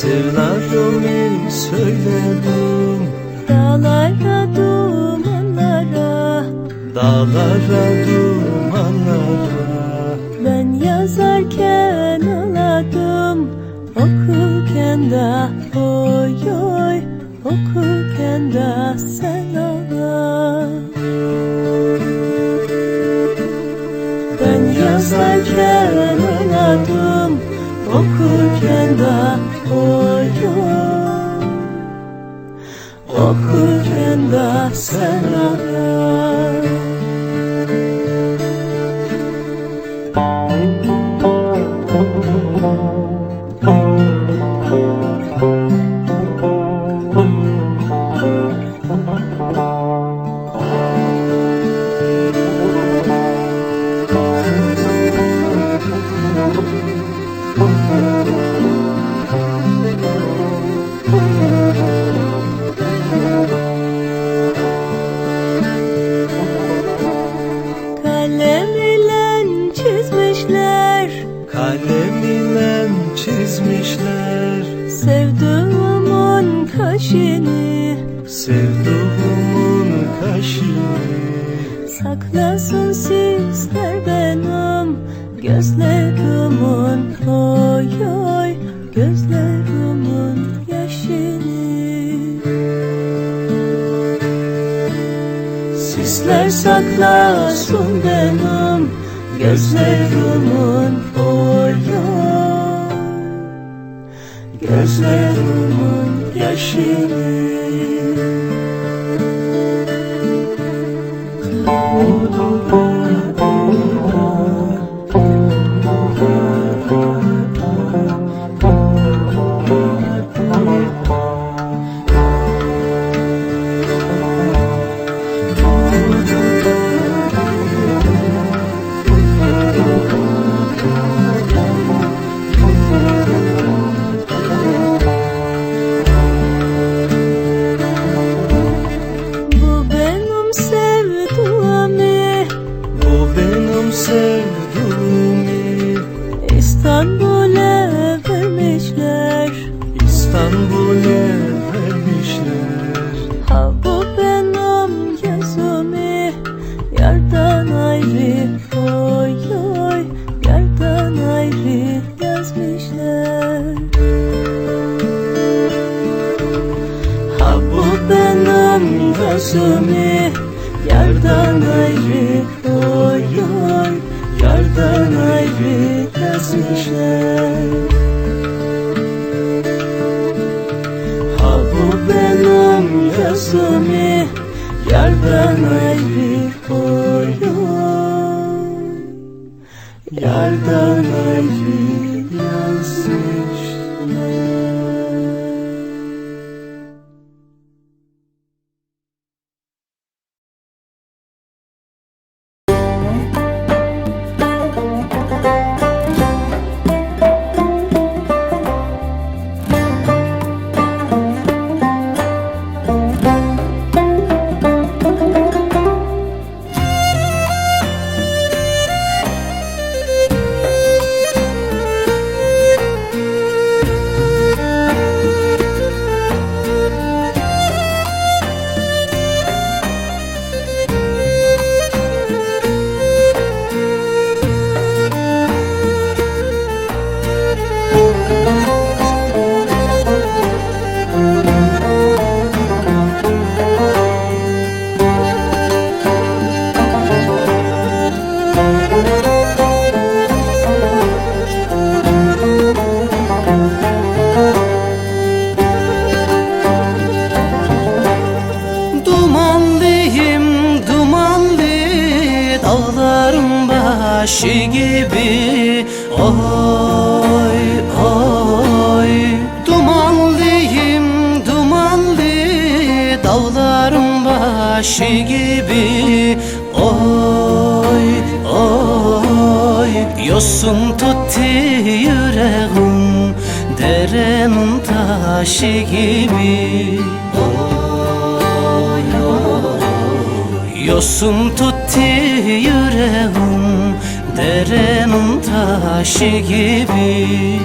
Sırlarımı söyledim. Dağlara dumanlara. Dağlara dumanlara. Ben yazarken ağladım. Okurken de oy oy. Okurken de sen ağla. Ben yazarken oy oy Okurken de sen ağla Gözlerimin oy oy Gözlerimin yaşını. Sizler saklasın benim Gözlerimin oy oy. Gözlerimin yaşını ayrı oy oy Yardan ayrı yazmışlar Ha bu benim yazımı Yardan ayrı oy oy Yardan dağların başı gibi. Oy oy. Dumanlıyım dumanlı dağların başı gibi. Oy oy Yosun tuttu yüreğim derenin taşı gibi. Yosun tuttu yüreğim Derenin taşı gibi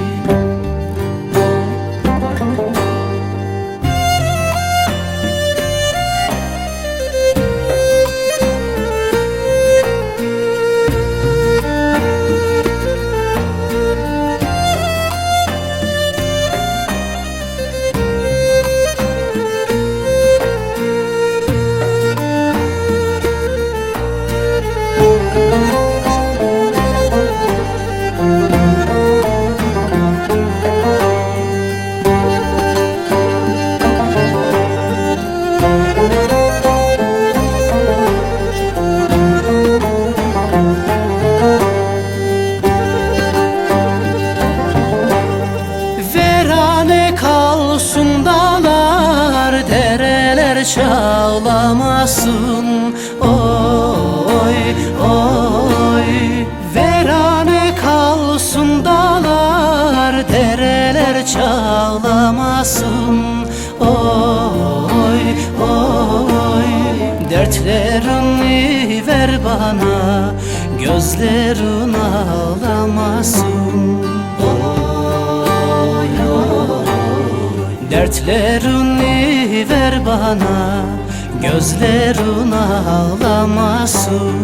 Oy oy Verane kalsın dağlar Dereler çağlamasın. Oy oy Dertlerini ver bana Gözlerin ağlamasın. Dertlerini ver bana Gözlerin ağlamasın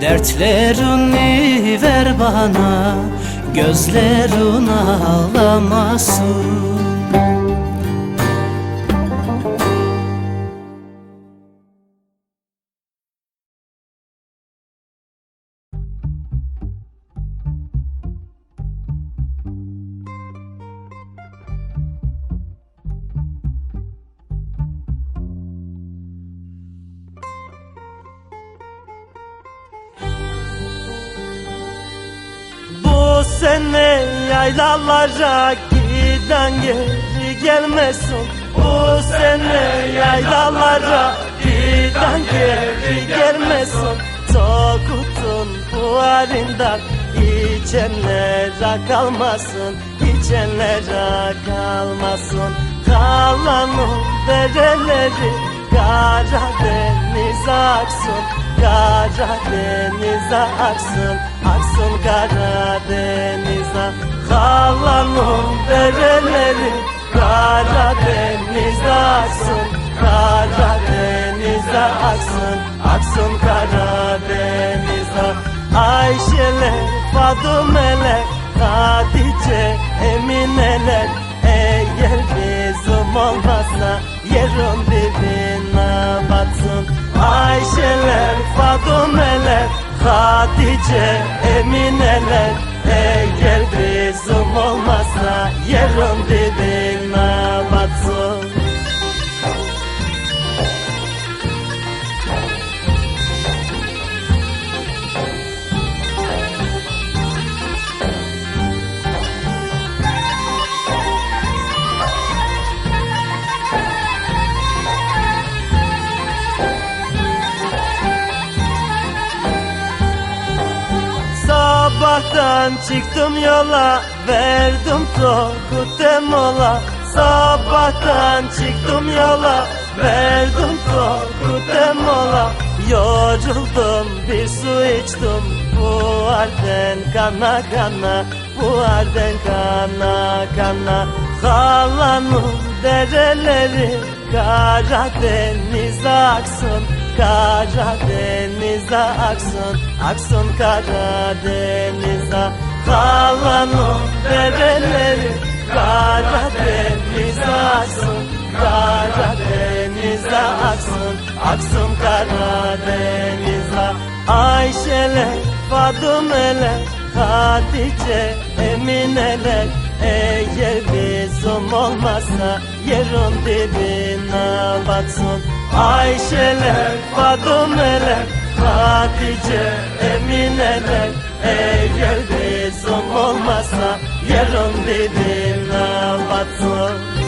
Dertlerini ver bana. Gözlerin ağlamasın Bu sene yaylalara giden geri gelmesin. Bu sene yaylalara giden geri gelmesin. Tokutun bu halinden içenlere kalmasın İçenlere kalmasın. Kalanın dereleri Karadeniz aksın Karadeniz aksın Aksın Karadeniz'e Kalanın dereleri Karadeniz aksın Karadeniz'e aksın Aksın Karadeniz'e Ayşeler, Fadumeler Hatice, Emineler Eğer bizim olmazsa yerin dibine batsın Ayşeler, Fadumeler Hatice, Emineler. Eğer bizim olmazsa yerin dibine Sabahtan çıktım yola verdim tokute mola. Sabahtan çıktım yola verdim tokute mola. Yoruldum bir su içtim. Bu halden kana kana Bu halden kana kana. Halanın dereleri Karadeniz aksın Karadeniz'e aksın, aksın Karadeniz'e Kalanın dereleri Karadeniz'e aksın Karadeniz'e aksın, aksın Karadeniz'e Ayşeler, Fadumeler, Hatice, Emineler Eğer bizim olmazsa yerin dibine batsın. Ayşeler, Fadumeler, Hatice, Emineler Eğer bizim olmazsa yerin dibine batsın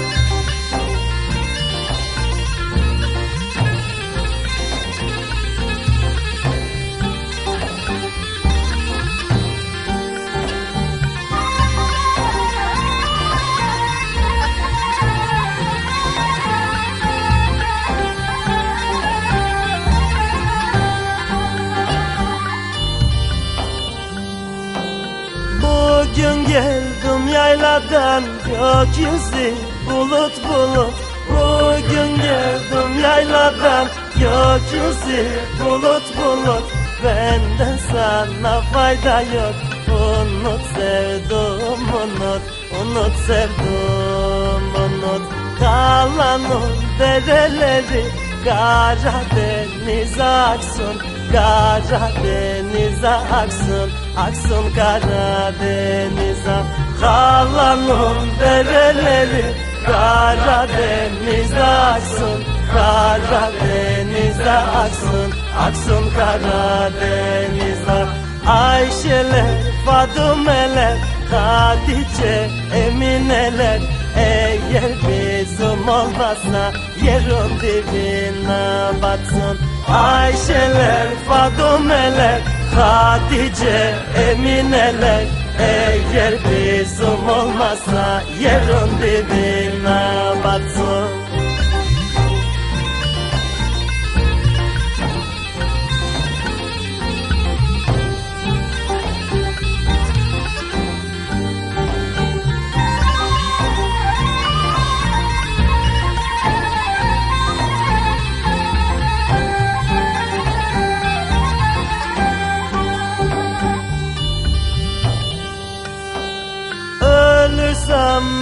yayladan gökyüzü bulut bulut. Bugün geldim yayladan gökyüzü bulut bulut. Benden sana fayda yok. Unut sevdum unut. Unut sevdum unut. Kalanın dereleri Karadeniz aksın. Karadeniz aksın. Aksın Karadeniz'e Kalanın dereleri Karadeniz aksın Karadeniz'e aksın Aksın Karadeniz'e Ayşeler, Fadumeler, Hatice, Emineler Eğer bizim olmazsa yerin dibine batsın. Ayşeler, Fadumeler, Hatice, Emineler Eğer bizim olmazsa yerin dibine batsın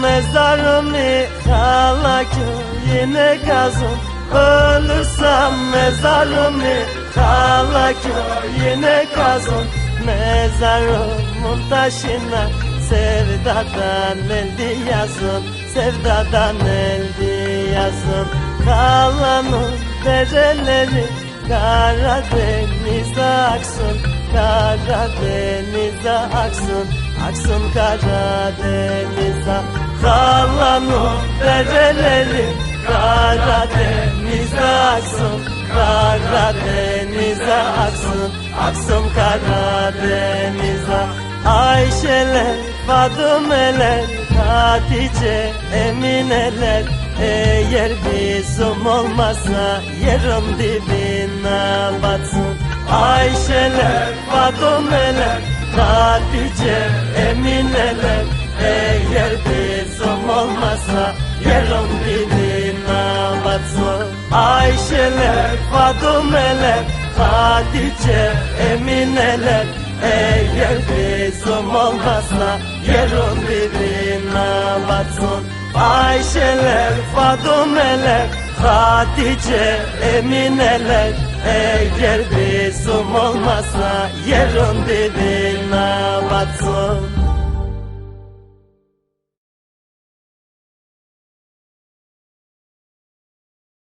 mezarımı kala köyüne kazın Ölürsem mezarımı kala köyüne kazın Mezarımın taşına sevdadan eldi yazın Sevdadan eldi yazın Kalanın dereleri Karadeniz aksın. Karadeniz aksın. Aksın Karadeniz'e Kalanın dereleri Karadeniz aksın Karadeniz'e aksın. Aksın Karadeniz'e Ayşeler, Fadumeler, Hatice, Emineler. Eğer bizim olmazsa yerin dibine batsın. Ayşeler, Fadumeler, Hatice, Emineler Eğer bizim olmazsa yerin dibine batsın Ayşeler, Fadumeler, Hatice, Emineler. Eğer bizim olmazsa yerin dibine batsın Ayşeler, Fadumeler, Hatice, Emineler. Eğer bizim olmazsa yerin dibine batsın